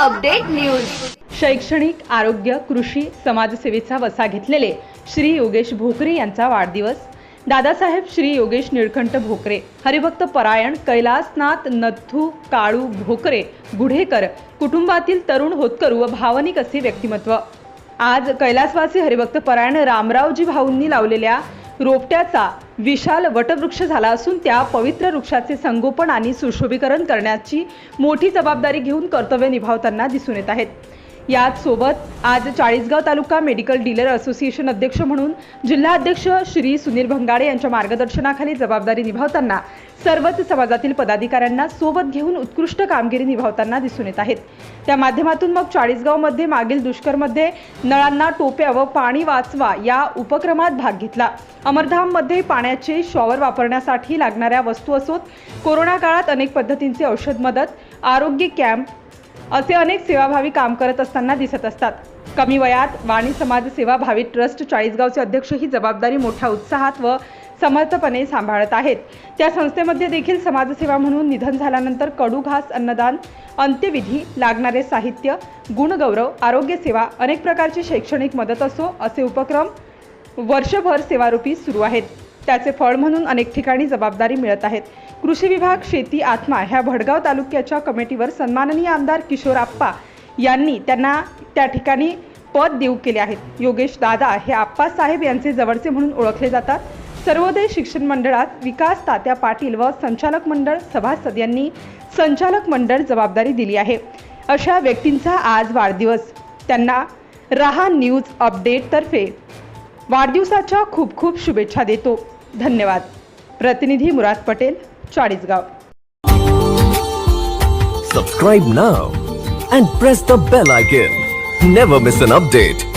Update news. शैक्षणिक आरोग्य कृषी समाजसेवेचा वसा घेतलेले श्री योगेश भोकरे यांचा वाढदिवस. दादासाहेब श्री योगेश निळकंठ भोकरे हरिभक्त परायण कैलासनाथ नथू काळू भोकरे गुढेकर कुटुंबातील तरुण होतकरू व भावनिक असे व्यक्तिमत्व. आज कैलासवासी हरिभक्त परायण रामरावजी भाऊंनी लावलेल्या रोपट्याचा विशाल वटवृक्ष झाला असून त्या पवित्र वृक्षाचे संगोपन आणि सुशोभीकरण करण्याची मोठी जबाबदारी घेऊन कर्तव्य निभावताना दिसून येत आहेत. याच सोबत आज Chalisgaon taluka medical dealer association अध्यक्ष म्हणून जिल्हा अध्यक्ष श्री सुनील भंगाडे यांच्या मार्गदर्शनाखाली जबाबदारी निभावताना सर्वच समाजातील पदाधिकाऱ्यांना सोबत घेऊन उत्कृष्ट कामगिरी निभावताना दिसून येत आहेत. त्या माध्यमातून मग चाळीसगावमध्ये मागील दुष्कर्मध्ये नळांना टोप्या व पाणी वाचवा या उपक्रमात भाग घेतला. अमरधाममध्ये पाण्याचे शॉवर वापरण्यासाठी लागणाऱ्या वस्तू असोत कोरोना काळात अनेक पद्धतींचे औषध मदत आरोग्य कॅम्प असे अनेक सेवाभावी काम करत असताना दिसत असतात. कमी वयात वाणी समाज सेवा भावी ट्रस्ट चाळीसगावचे अध्यक्ष ही जबाबदारी मोठ्या उत्साहात व समर्थपणे सांभाळत आहेत. त्या संस्थेमध्ये देखील समाजसेवा म्हणून निधन झाल्यानंतर कडू घास अन्नदान अंत्यविधी लागणारे साहित्य गुणगौरव आरोग्यसेवा अनेक प्रकारची शैक्षणिक मदत असो असे उपक्रम वर्षभर सेवारूपी सुरू आहेत. त्याचे फळ म्हणून अनेक ठिकाणी जबाबदारी मिळत आहेत. कृषी विभाग शेती आत्मा ह्या भडगाव तालुक्याच्या कमिटीवर सन्माननीय आमदार किशोर आप्पा यांनी त्यांना त्या ठिकाणी पद देऊ केले आहेत. योगेश दादा हे आप्पासाहेब यांचे जवळचे म्हणून ओळखले जातात. सर्वोदय शिक्षण मंडळात विकास तात्या पाटील व संचालक मंडळ सभासद यांनी संचालक मंडळ जबाबदारी दिली आहे. अशा व्यक्तींचा आज वाढदिवस. त्यांना रहा न्यूज अपडेटतर्फे वाढदिवसाच्या खूप खूप शुभेच्छा देतो. धन्यवाद. प्रतिनिधी मुराद पटेल चाळीसगाव. सबस्क्राईब ना and press the bell icon never miss an update